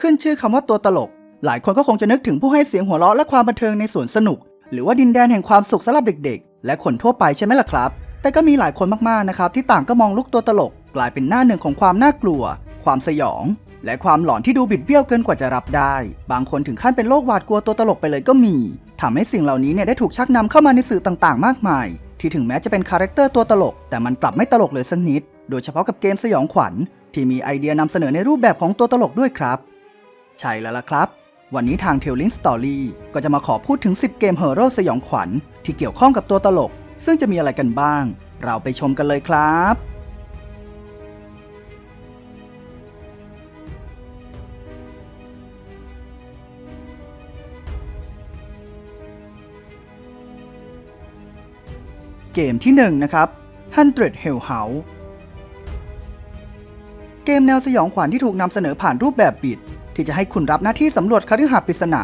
ขึ้นชื่อคำว่าตัวตลก หลายคนก็คงจะนึกถึงผู้ให้เสียงหัวเราะและความบันเทิงในสวนสนุก หรือว่าดินแดนแห่งความสุขสำหรับเด็กๆ และคนทั่วไปใช่ไหมล่ะครับ แต่ก็มีหลายคนมากๆนะครับที่ต่างก็มองลุกตัวตลก กลายเป็นหน้าหนึ่งของความน่ากลัว ความสยอง และความหลอนที่ดูบิดเบี้ยวเกินกว่าจะรับได้ บางคนถึงขั้นเป็นโรคหวาดกลัวตัวตลกไปเลยก็มีทำให้สิ่งเหล่านี้เนี่ยได้ถูกชักนำเข้ามาในสื่อต่างๆ มากมาย ที่ถึงแม้จะเป็นคาแรคเตอร์ตัวตลก แต่มันกลับไม่ตลกเลยสักนิด โดยเฉพาะกับเกมสยองขวัญ ที่มีไอเดียนำเสนอในรูปแบบของตัวตลกด้วยครับ ใช่แล้วล่ะครับ วันนี้ทาง Telling Story ก็จะมาขอพูดถึง 10 เกมเฮอร์โรสยองขวัญ ที่เกี่ยวข้องกับตัวตลก ซึ่งจะมีอะไรกันบ้าง เราไปชมกันเลยครับ เกมที่ 1 นะครับ 100 Hell House เกมแนวสยองขวัญที่ถูกนำเสนอผ่านรูปแบบบิด ที่จะให้คุณรับหน้าที่สำรวจคฤหาสน์ปริศนา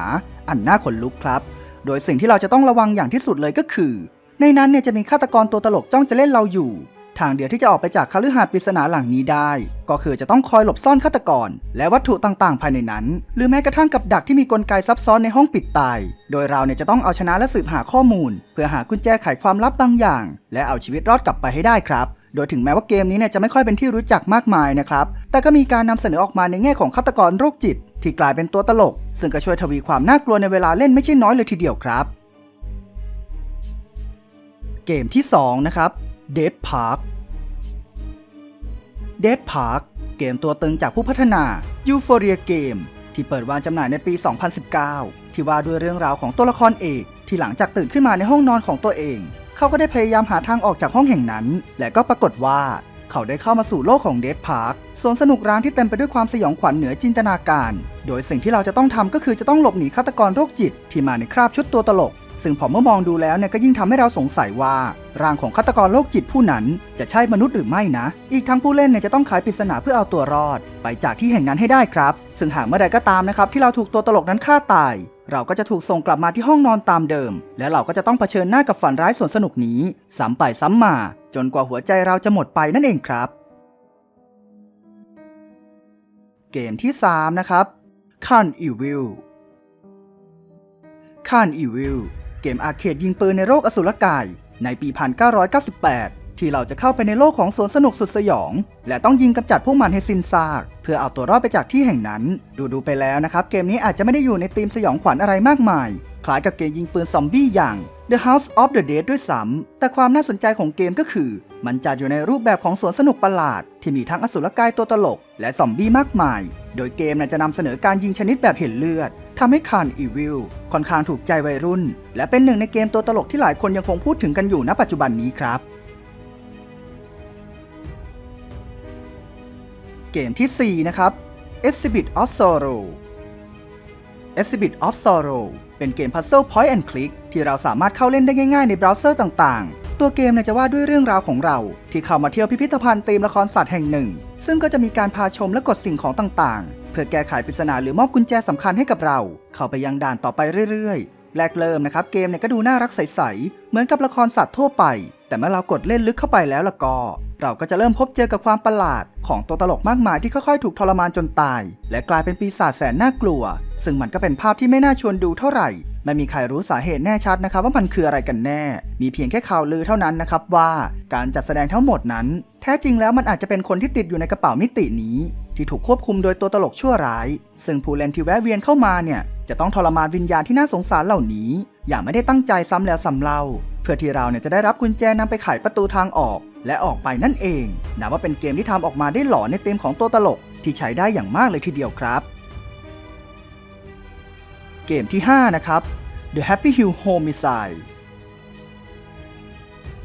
อันน่าขนลุกครับ โดยสิ่งที่เราจะต้องระวังอย่างที่สุดเลยก็คือ ในนั้นเนี่ยจะมีฆาตกรตัวตลกจ้องจะเล่นเราอยู่ ทางเดียวที่จะออกไปจากคฤหาสน์ปริศนาหลังนี้ได้ ก็คือจะต้องคอยหลบซ่อนฆาตกร และวัตถุต่างๆ ภายในนั้น หรือแม้กระทั่งกับดักที่มีกลไกซับซ้อนในห้องปิดตาย โดยเราเนี่ยจะต้องเอาชนะและสืบหาข้อมูล เพื่อหากุญแจไขความลับบางอย่าง และเอาชีวิตรอดกลับไปให้ได้ครับ โดยถึงแม้ว่าเกมนี้เนี่ยจะไม่ค่อยเป็นที่รู้จักมากมายนะครับ แต่ก็มีการนำเสนอออกมาในแง่ของฆาตกรโรคจิต ที่กลายเป็นตัวตลก ซึ่งก็ช่วยทวีความน่ากลัวในเวลาเล่นไม่ใช่น้อยเลยทีเดียวครับ เกมที่ 2 นะครับ Dead Park Dead Park เกมตัวตึงจากผู้พัฒนา Euphoria Game ที่เปิดวางจำหน่ายในปี 2019 ที่ว่าด้วยเรื่องราวของตัวละครเอก ที่หลังจากตื่นขึ้นมาในห้องนอนของตัวเอง เขาก็ได้พยายามหาทางออกจากห้องแห่งนั้น และก็ปรากฏว่าเขาได้เข้ามาสู่โลกของ Dead Park สวนสนุกร้างที่เต็มไปด้วยความสยองขวัญเหนือจินตนาการ โดยสิ่งที่เราจะต้องทำก็คือจะต้องหลบหนีฆาตกรโรคจิต ที่มาในคราบชุดตัวตลก ซึ่งพอเมื่อมองดูแล้วเนี่ยก็ยิ่งทำให้เราสงสัยว่า ร่างของฆาตกรโรคจิตผู้นั้น จะใช่มนุษย์หรือไม่นะ อีกทั้งผู้เล่นเนี่ยจะต้องไขปริศนาเพื่อเอาตัวรอด ไปจากที่แห่งนั้นให้ได้ครับ ซึ่งหากเมื่อใดก็ตามนะครับที่เราถูกตัวตลกนั้นฆ่าตาย เราก็จะถูกส่งกลับมาที่ห้องนอนตามเดิม และเราก็จะต้องเผชิญหน้ากับฝันร้ายส่วนสนุกนี้ซ้ำไปซ้ำมา จนกว่าหัวใจเราจะหมดไปนั่นเองครับ เกมที่ 3 นะครับ c a n Evil c a n Evil เกมอาร์เคดยิงปืนในโลกอสุรกายในปี 1998 ที่เราจะเข้าไปในโลกของสวนสนุกสุดสยอง และต้องยิงกำจัดพวกมันให้สิ้นซาก เพื่อเอาตัวรอดไปจากที่แห่งนั้น ดูดูไปแล้วนะครับ เกมนี้อาจจะไม่ได้อยู่ในธีมสยองขวัญอะไรมากมาย คล้ายกับเกมยิงปืนซอมบี้อย่าง The House of the Dead ด้วยซ้ำแต่ความน่าสนใจของเกมก็คือ มันจัดอยู่ในรูปแบบของสวนสนุกประหลาด ที่มีทั้งอสุรกายตัวตลก และซอมบี้มากมาย โดยเกมน่ะจะนำเสนอการยิงชนิดแบบเห็นเลือดทำให้คานอีวิลค่อนข้างถูกใจวัยรุ่น และเป็นหนึ่งในเกมตัวตลกที่หลายคนยังคงพูดถึงกันอยู่ณปัจจุบันนี้ครับ เกมที่ 4 นะครับ Exhibit of Sorrow Exhibit of Sorrow เป็นเกม Puzzle Point and Click ที่เราสามารถเข้าเล่นได้ง่ายๆในเบราว์เซอร์ต่างๆ ตัวเกมเนี่ยจะว่าด้วยเรื่องราวของเรา ที่เข้ามาเที่ยวพิพิธภัณฑ์ธีมละครสัตว์แห่งหนึ่ง ซึ่งก็จะมีการพาชมและกดสิ่งของต่างๆ เพื่อแก้ไขปริศนาหรือมอบกุญแจสำคัญให้กับเรา เข้าไปยังด่านต่อไปเรื่อยๆ แรกเริ่มนะครับเกมเนี่ยก็ดูน่ารักใสๆ เหมือนกับละครสัตว์ทั่วไป แต่เมื่อเรากดเล่นลึกเข้าไปแล้วล่ะก็ เราก็จะเริ่มพบเจอกับความประหลาด ของตัวตลกมากมายที่ค่อยๆ ถูกทรมานจนตาย และกลายเป็นปีศาจแสนน่ากลัว ซึ่งมันก็เป็นภาพที่ไม่น่าชวนดูเท่าไหร่ ไม่มีใครรู้สาเหตุแน่ชัดนะครับว่ามันคืออะไรกันแน่ มีเพียงแค่ข่าวลือเท่านั้นนะครับว่าการจัดแสดงทั้งหมดนั้น แท้จริงแล้วมันอาจจะเป็นคนที่ติดอยู่ในกระเป๋ามิตินี้ ที่ถูกควบคุมโดยตัวตลกชั่วร้าย ซึ่งผู้เล่นที่แวะเวียนเข้ามาเนี่ยจะต้องทรมานวิญญาณที่น่าสงสารเหล่านี้ อย่างไม่ได้ตั้งใจซ้ำแล้วซ้ำเล่า พื่อที่เราเนี่ยจะได้รับกุญแจนำไปไขประตูทางออก และออกไปนั่นเองนับว่าเป็นเกมที่ทำออกมาได้หล่อในธีมของตัวตลกที่ใช้ได้อย่างมากเลยทีเดียวครับ เกมที่ 5 นะครับ The Happy Hill Homicide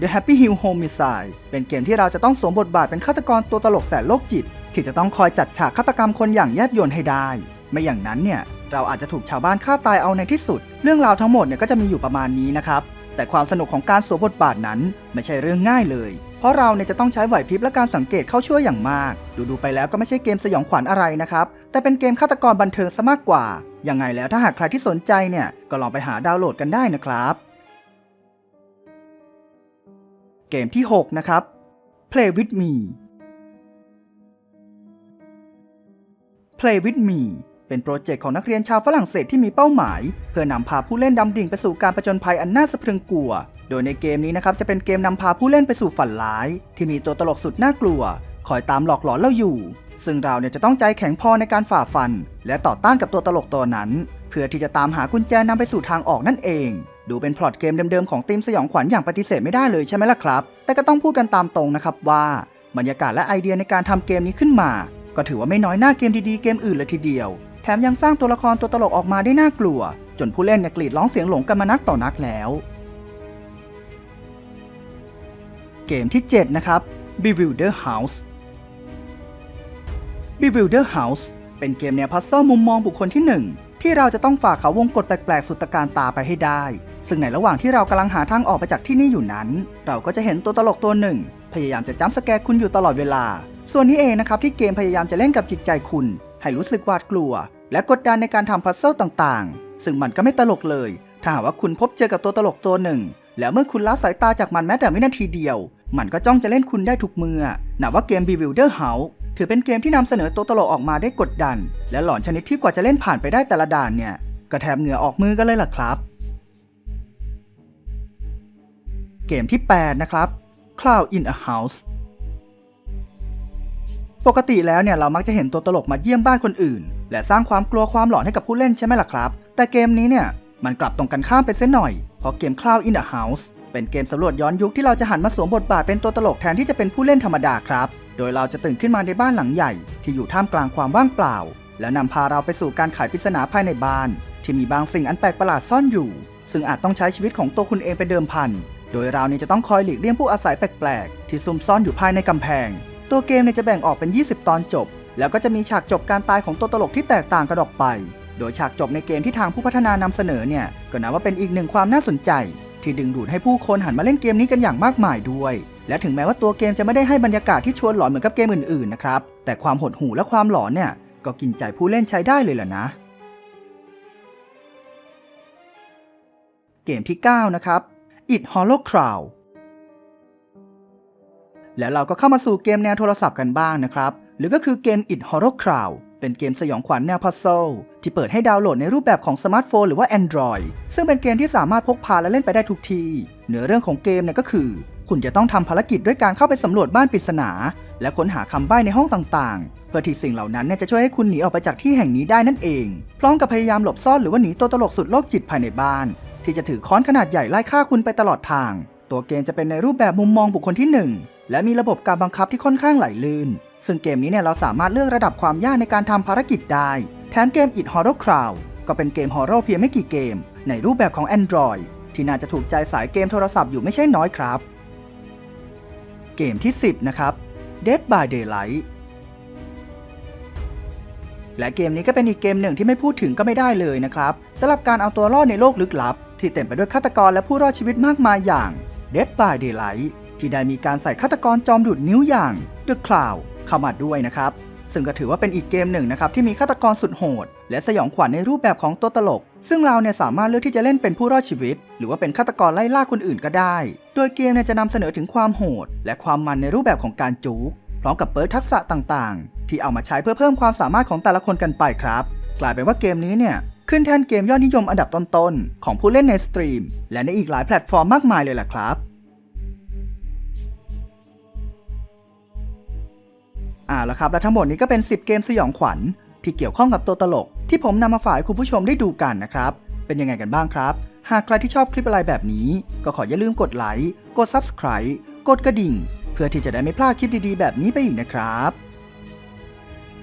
The Happy Hill Homicide เป็นเกมที่เราจะต้องสวมบทบาทเป็นฆาตกรตัวตลกแสนโรคจิต ที่จะต้องคอยจัดฉากฆาตกรรมคนอย่างแยบยลให้ได้ ไม่อย่างนั้นเนี่ย เราอาจจะถูกชาวบ้านฆ่าตายเอาในที่สุด เรื่องราวทั้งหมดเนี่ยก็จะมีอยู่ประมาณนี้นะครับ แต่ความสนุกของการสวมบทบาทนั้นไม่ใช่เรื่องง่ายเลย เพราะเราเนี่ยจะต้องใช้ไหวพริบและการสังเกตเข้าช่วยอย่างมาก ดูๆไปแล้วก็ไม่ใช่เกมสยองขวัญอะไรนะครับ แต่เป็นเกมฆาตกรบันเทิงซะมากกว่า ยังไงแล้วถ้าหากใครที่สนใจเนี่ยก็ลองไปหาดาวน์โหลดกันได้นะครับ เกมที่ 6 นะครับ Play with me Play with me เป็นโปรเจกต์ของนักเรียนชาวฝรั่งเศสที่มีเป้าหมาย เพื่อนำพาผู้เล่นดำดิ่งไปสู่การประจนภัยอันน่าสะพรึงกลัว โดยในเกมนี้นะครับจะเป็นเกมนำพาผู้เล่นไปสู่ฝันร้าย ที่มีตัวตลกสุดน่ากลัว คอยตามหลอกหลอนเราอยู่ ซึ่งเราเนี่ยจะต้องใจแข็งพอในการฝ่าฟัน และต่อต้านกับตัวตลกตัวนั้น เพื่อที่จะตามหากุญแจนำไปสู่ทางออกนั่นเอง ดูเป็นพล็อตเกมเดิมๆของทีมสยองขวัญอย่างปฏิเสธไม่ได้เลยใช่ไหมล่ะครับ แต่ก็ต้องพูดกันตามตรงนะครับว่าบรรยากาศและไอเดียในการทำเกมนี้ขึ้นมา ก็ถือว่าไม่น้อยหน้าเกมดีๆเกมอื่นเลยทีเดียว แถมยังสร้างตัวละครตัวตลกออกมาได้น่ากลัว จนผู้เล่นเนี่ยกรีดร้องเสียงหลงกันมานักต่อนักแล้ว เกมที่ 7 นะครับ Bewilder House Bewilder House เป็นเกมแนวพัซเซิลมุมมองบุคคลที่ 1 ที่เราจะต้องฝ่าเขาวงกฏแปลกๆ สุดตะการตาไปให้ได้ ซึ่งในระหว่างที่เรากำลังหาทางออกไปจากที่นี่อยู่นั้น เราก็จะเห็นตัวตลกตัวหนึ่ง พยายามจะจ้ำสแกร์คุณอยู่ตลอดเวลา ส่วนนี้เองนะครับที่เกมพยายามจะเล่นกับจิตใจคุณ ให้รู้สึกหวาดกลัว และกดดันในการทำพัซเซิลต่างๆ ซึ่งมันก็ไม่ตลกเลย ถ้าหากว่าคุณพบเจอกับตัวตลกตัวหนึ่ง แล้วเมื่อคุณละสายตาจากมันแม้แต่วินาทีเดียว มันก็จ้องจะเล่นคุณได้ทุกเมื่อนับว่าเกม Bewilder House ถือเป็นเกมที่นำเสนอตัวตลกออกมาได้กดดัน และหลอนชนิดที่กว่าจะเล่นผ่านไปได้แต่ละด่านเนี่ยก็แทบเหงื่อออกมือกันเลยล่ะครับ เกมที่ 8 นะครับ Cloud in a House ปกติแล้วเนี่ยเรามักจะเห็นตัวตลกมาเยี่ยมบ้านคนอื่น และสร้างความกลัวความหลอนให้กับผู้เล่นใช่ไหมล่ะครับ แต่เกมนี้เนี่ยมันกลับตรงกันข้ามไปเส้นหน่อย เพราะเกม Cloud in a House เป็นเกมสำรวจย้อนยุคที่เราจะหันมาสวมบทบาทเป็นตัวตลกแทนที่จะเป็นผู้เล่นธรรมดาครับ โดยเราจะตื่นขึ้นมาในบ้านหลังใหญ่ ที่อยู่ท่ามกลางความว่างเปล่า และนำพาเราไปสู่การไขปริศนาภายในบ้าน ที่มีบางสิ่งอันแปลกประหลาดซ่อนอยู่ ซึ่งอาจต้องใช้ชีวิตของตัวคุณเองเป็นเดิมพัน โดยเรานี่จะต้องคอยหลีกเลี่ยงผู้อาศัยแปลกๆ ที่ซุ่มซ่อนอยู่ภายในกำแพง ตัวเกมเนี่ยจะแบ่งออกเป็น 20 ตอนจบ แล้วก็จะมีฉากจบการตายของตัวตลกที่แตกต่างกันออกไป โดยฉากจบในเกมที่ทางผู้พัฒนานำเสนอเนี่ยก็นับว่าเป็นอีกหนึ่งความน่าสนใจ ที่ดึงดูดให้ผู้คนหันมาเล่นเกมนี้กันอย่างมากมายด้วย และถึงแม้ว่าตัวเกมจะไม่ได้ให้บรรยากาศที่ชวนหลอนเหมือนกับเกมอื่นๆนะครับแต่ความหดหู่และความหลอนเนี่ยก็กินใจผู้เล่นใช้ได้เลยล่ะนะเกมที่ 9 นะครับ It Hollow Crowd และเราก็เข้ามาสู่เกมแนวโทรศัพท์กันบ้างนะครับ หรือก็คือเกม It Horror Crowd เป็นเกมสยองขวัญแนวพัซเซิลที่เปิดให้ดาวน์โหลดในรูปแบบของสมาร์ทโฟนหรือว่า Android ซึ่งเป็นเกมที่สามารถพกพาและเล่นไปได้ทุกที่เนื้อเรื่องของเกมเนี่ยก็คือ คุณจะต้องทำภารกิจด้วยการเข้าไปสำรวจบ้านปริศนา และค้นหาคำใบ้ในห้องต่างๆ เพื่อที่สิ่งเหล่านั้นเนี่ยจะช่วยให้คุณหนีออกไปจากที่แห่งนี้ได้นั่นเอง พร้อมกับพยายามหลบซ่อนหรือว่าหนีตัวตลกสุดโรคจิตภายในบ้าน ที่จะถือค้อนขนาดใหญ่ไล่ฆ่าคุณไปตลอดทาง ตัวเกมจะเป็นในรูปแบบมุมมองบุคคลที่ 1 และมีระบบการบังคับที่ค่อนข้างไหลลื่น ซึ่งเกมนี้เนี่ยเราสามารถเลือกระดับความยากในการทำภารกิจได้ แถมเกม It Horror Crowd ก็เป็นเกมฮอร์เรเพียงไม่กี่เกม ในรูปแบบของ Android ที่น่าจะถูกใจสายเกมโทรศัพท์อยู่ไม่ใช่น้อยครับ เกมที่ 10 นะครับ Dead by Daylight และเกมนี้ก็เป็นอีกเกมหนึ่งที่ไม่พูดถึงก็ไม่ได้เลยนะครับสำหรับการเอาตัวรอดในโลกลึกลับ ที่เต็มไปด้วยฆาตกรและผู้รอดชีวิตมากมายอย่าง Dead by Daylight ที่ได้มีการใส่ฆาตกรจอมดูดนิ้วอย่าง The Cloud เข้ามาด้วยนะครับ ซึ่งก็ถือว่าเป็นอีกเกมหนึ่งนะครับที่มีฆาตกรสุดโหด และสยองขวัญในรูปแบบของตัวตลก ซึ่งเราเนี่ยสามารถเลือกที่จะเล่นเป็นผู้รอดชีวิต หรือว่าเป็นฆาตกรไล่ล่าคนอื่นก็ได้ โดยเกมเนี่ยจะนำเสนอถึงความโหด และความมันในรูปแบบของการจู๊กพร้อมกับเปิดทักษะต่างๆ ที่เอามาใช้เพื่อเพิ่มความสามารถของแต่ละคนกันไปครับ กลายเป็นว่าเกมนี้เนี่ยขึ้นแท่นเกมยอดนิยมอันดับต้นๆ ของผู้เล่นในสตรีม และในอีกหลายแพลตฟอร์มมากมายเลยล่ะครับ อ่าแล้วครับ และทั้งหมดนี้ก็เป็น 10 เกมสยองขวัญ ที่เกี่ยวข้องกับตัวตลก ที่ผมนำมาฝากให้คุณผู้ชมได้ดูกันนะครับ เป็นยังไงกันบ้างครับ หากใครที่ชอบคลิปอะไรแบบนี้ ก็ขออย่าลืมกดไลค์ กด Subscribe กดกระดิ่ง เพื่อที่จะได้ไม่พลาดคลิปดีๆ แบบนี้ไปอีกนะครับ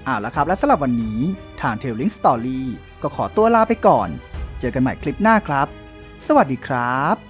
อ่าแล้วครับ และสำหรับวันนี้ทาง Tailing Story ก็ขอตัวลาไปก่อน เจอกันใหม่คลิปหน้าครับ สวัสดีครับ